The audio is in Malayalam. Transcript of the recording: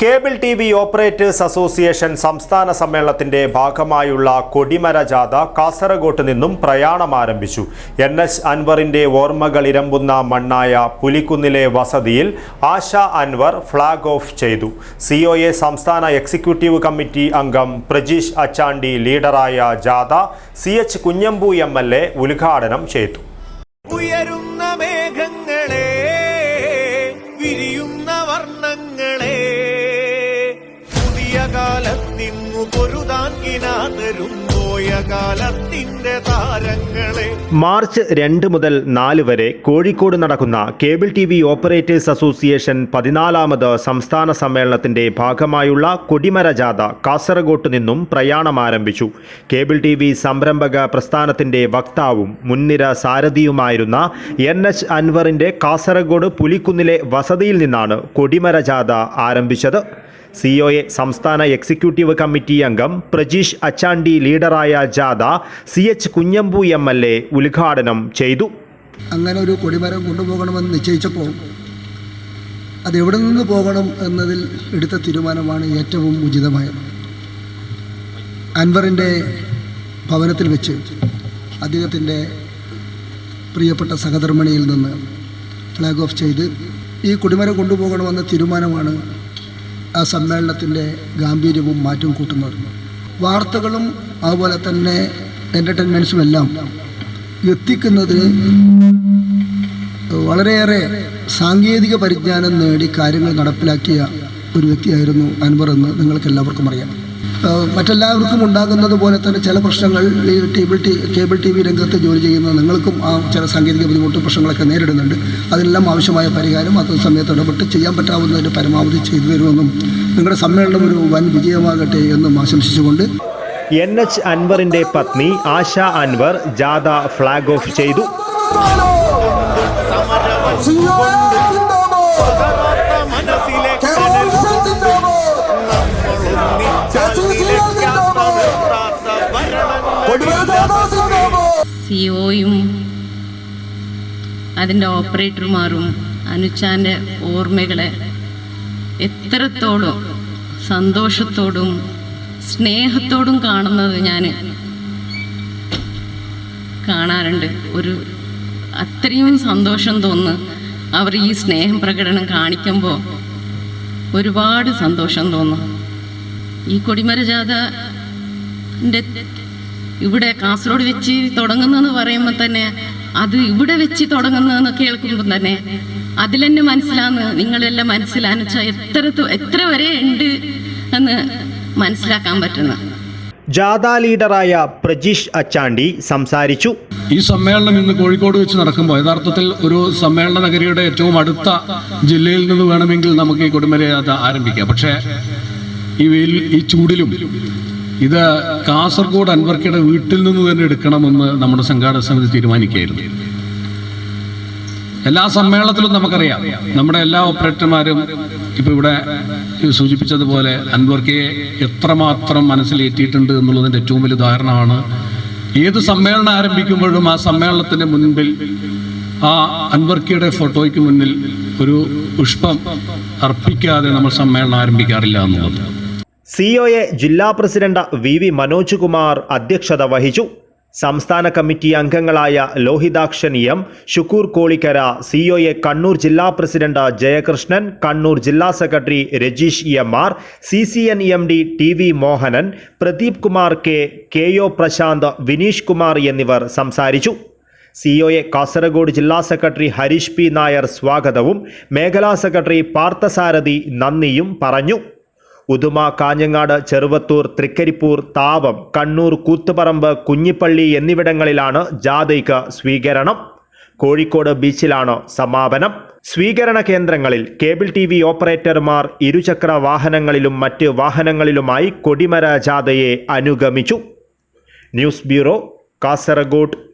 Cable T V operators association സംസ്ഥാന സമ്മേളനത്തിന്റെ ഭാഗമായുള്ള കൊടിമര ജാഥ കാസർഗോട്ട് നിന്നും പ്രയാണം ആരംഭിച്ചു. എൻ എസ് അൻവറിന്റെ ഓർമ്മകൾ ഇരമ്പുന്ന മണ്ണായ പുലിക്കുന്നിലെ വസതിയിൽ ആശ അൻവർ ഫ്ളാഗ് ഓഫ് ചെയ്തു. സി സംസ്ഥാന എക്സിക്യൂട്ടീവ് കമ്മിറ്റി അംഗം പ്രജീഷ് അച്ചാണ്ടി ലീഡറായ ജാഥ സി എച്ച് കുഞ്ഞമ്പു എം ഉദ്ഘാടനം ചെയ്തു. പോയ കാലത്തിന്റെ താരങ്ങളെ. മാർച്ച് രണ്ട് മുതൽ നാല് വരെ കോഴിക്കോട് നടക്കുന്ന cable T V operators association പതിനാലാമത് സംസ്ഥാന സമ്മേളനത്തിന്റെ ഭാഗമായുള്ള കൊടിമര ജാഥ കാസർഗോട്ട് നിന്നും പ്രയാണം ആരംഭിച്ചു. കേബിൾ ടി വി സംരംഭക പ്രസ്ഥാനത്തിന്റെ വക്താവും മുൻനിര സാരഥിയുമായിരുന്ന എൻ എച്ച് അൻവറിന്റെ കാസർഗോഡ് പുലിക്കുന്നിലെ വസതിയിൽ നിന്നാണ് കൊടിമര ജാഥ ആരംഭിച്ചത്. സി ഒ എ സംസ്ഥാന എക്സിക്യൂട്ടീവ് കമ്മിറ്റി അംഗം പ്രജീഷ് അച്ചാണ്ടി ലീഡറായ ജാഥ C H Kunhambu M L A ഉദ്ഘാടനം ചെയ്തു. അങ്ങനെ ഒരു കൊടിമരം കൊണ്ടുപോകണമെന്ന് നിശ്ചയിച്ചപ്പോൾ അത് എവിടെ നിന്ന് പോകണം എന്നതിൽ എടുത്ത തീരുമാനമാണ് ഏറ്റവും ഉചിതമായത്. അൻവറിന്റെ ഭവനത്തിൽ വെച്ച് അദ്ദേഹത്തിന്റെ പ്രിയപ്പെട്ട സഹധർമ്മിണിയിൽ നിന്ന് ഫ്ലാഗ് ഓഫ് ചെയ്ത് ഈ കൊടിമരം കൊണ്ടുപോകണമെന്ന തീരുമാനമാണ് ആ സമ്മേളനത്തിന്റെ ഗാംഭീര്യവും മാറ്റവും കൂട്ടുന്നത്. വാർത്തകളും അതുപോലെ തന്നെ എന്റർടൈൻമെന്റ്സും എല്ലാം എത്തിക്കുന്നത് വളരെയേറെ സാങ്കേതിക പരിജ്ഞാനം നേടി കാര്യങ്ങൾ നടപ്പിലാക്കിയ ഒരു വ്യക്തിയായിരുന്നു അൻവർ എന്ന് നിങ്ങൾക്ക് എല്ലാവർക്കും അറിയാം. മറ്റെല്ലാവർക്കും ഉണ്ടാകുന്നത് പോലെ തന്നെ ചില പ്രശ്നങ്ങൾ ഈ table T cable T V രംഗത്ത് ജോലി ചെയ്യുന്ന നിങ്ങൾക്കും ആ ചില സാങ്കേതിക ബുദ്ധിമുട്ട് പ്രശ്നങ്ങളൊക്കെ നേരിടുന്നുണ്ട്. അതിനെല്ലാം ആവശ്യമായ പരിഹാരം അത് സമയത്ത് ഇടപെട്ട് ചെയ്യാൻ പറ്റാവുന്നതിന്റെ പരമാവധി ചെയ്തു തരുമെന്നും നിങ്ങളുടെ സമ്മേളനം ഒരു വൻ വിജയമാകട്ടെ എന്നും ആശംസിച്ചുകൊണ്ട് എൻ എച്ച് അൻവറിന്റെ പത്നി ആശ അൻവർ ജാഥ ഫ്ളാഗ് ഓഫ് ചെയ്തു. സിഒയും അതിന്റെ ഓപ്പറേറ്റർമാരും അനുച്ചാന്റെ ഓർമ്മകളെ എത്രത്തോളം സന്തോഷത്തോടും സ്നേഹത്തോടും കാണുന്നത് ഞാൻ കാണാറുണ്ട്. ഒരു അത്രയും സന്തോഷം തോന്നുന്നു അവർ ഈ സ്നേഹം പ്രകടനം കാണിക്കുമ്പോൾ. ഒരുപാട് സന്തോഷം തോന്നും ഈ കൊടിമര ജാഥന്റെ ഇവിടെ കാസർഗോഡ് വെച്ച് തുടങ്ങുന്നതെന്ന് പറയുമ്പോൾ തന്നെ അത് ഇവിടെ വെച്ച് തുടങ്ങുന്നതെന്ന് കേൾക്കുമ്പോൾ തന്നെ അതിൽ തന്നെ മനസ്സിലാന്ന് നിങ്ങളെല്ലാം മനസ്സിലാന്ന് വെച്ചാൽ എത്ര എത്ര വരെ ഉണ്ട് എന്ന് മനസ്സിലാക്കാൻ പറ്റുന്ന. ജാഥ ലീഡറായ പ്രജീഷ് അച്ചാണ്ടി സംസാരിച്ചു. ഈ സമ്മേളനം ഇന്ന് കോഴിക്കോട് വെച്ച് നടക്കുമ്പോൾ യഥാർത്ഥത്തിൽ ഒരു സമ്മേളന നഗരിയുടെ ഏറ്റവും അടുത്ത ജില്ലയിൽ നിന്ന് വേണമെങ്കിൽ നമുക്ക് ഈ കൊടുമരയാത്ര ആരംഭിക്കാം. പക്ഷേ ഈ വെയിൽ ഈ ചൂടിലും ഇത് കാസർഗോഡ് അൻവർക്കയുടെ വീട്ടിൽ നിന്ന് തന്നെ എടുക്കണമെന്ന് നമ്മുടെ സംഘാടക സമിതി തീരുമാനിക്കുകയായിരുന്നു. എല്ലാ സമ്മേളനത്തിലും നമുക്കറിയാം നമ്മുടെ എല്ലാ ഓപ്പറേറ്റർമാരും ഇപ്പോൾ ഇവിടെ സൂചിപ്പിച്ചതുപോലെ അൻവർക്കയെ എത്രമാത്രം മനസ്സിലേറ്റിയിട്ടുണ്ട് എന്നുള്ളതിന്റെ ഏറ്റവും വലിയ ഉദാഹരണമാണ് ഏത് സമ്മേളനം ആരംഭിക്കുമ്പോഴും ആ സമ്മേളനത്തിന്റെ മുൻപിൽ ആ അൻവർക്കയുടെ ഫോട്ടോയ്ക്ക് മുന്നിൽ ഒരു പുഷ്പം അർപ്പിക്കാതെ നമ്മൾ സമ്മേളനം ആരംഭിക്കാറില്ല എന്നുള്ളത്. സി ജില്ലാ president V V Manoj Kumar അധ്യക്ഷത വഹിച്ചു. സംസ്ഥാന കമ്മിറ്റി അംഗങ്ങളായ ലോഹിതാക്ഷൻ എം ഷുക്കൂർ കോളിക്കര സി കണ്ണൂർ ജില്ലാ പ്രസിഡന്റ് ജയകൃഷ്ണൻ കണ്ണൂർ ജില്ലാ secretary Rajeesh M R C C N M D T V Mohanan Pradeep Kumar K K O Prashanth Vineesh Kumar എന്നിവർ സംസാരിച്ചു. സി കാസർഗോഡ് ജില്ലാ സെക്രട്ടറി ഹരീഷ് പി നായർ സ്വാഗതവും മേഖലാ സെക്രട്ടറി പാർത്ഥസാരഥി നന്ദിയും പറഞ്ഞു. ഉദുമ കാഞ്ഞങ്ങാട് ചെറുവത്തൂർ തൃക്കരിപ്പൂർ താവം കണ്ണൂർ കൂത്തുപറമ്പ് കുഞ്ഞിപ്പള്ളി എന്നിവിടങ്ങളിലാണ് ജാഥയ്ക്ക് സ്വീകരണം. കോഴിക്കോട് ബീച്ചിലാണ് സമാപനം. സ്വീകരണ കേന്ദ്രങ്ങളിൽ കേബിൾ ടി വി ഓപ്പറേറ്റർമാർ ഇരുചക്ര വാഹനങ്ങളിലും മറ്റ് വാഹനങ്ങളിലുമായി കൊടിമര ജാഥയെ അനുഗമിച്ചു. News bureau Kasaragod.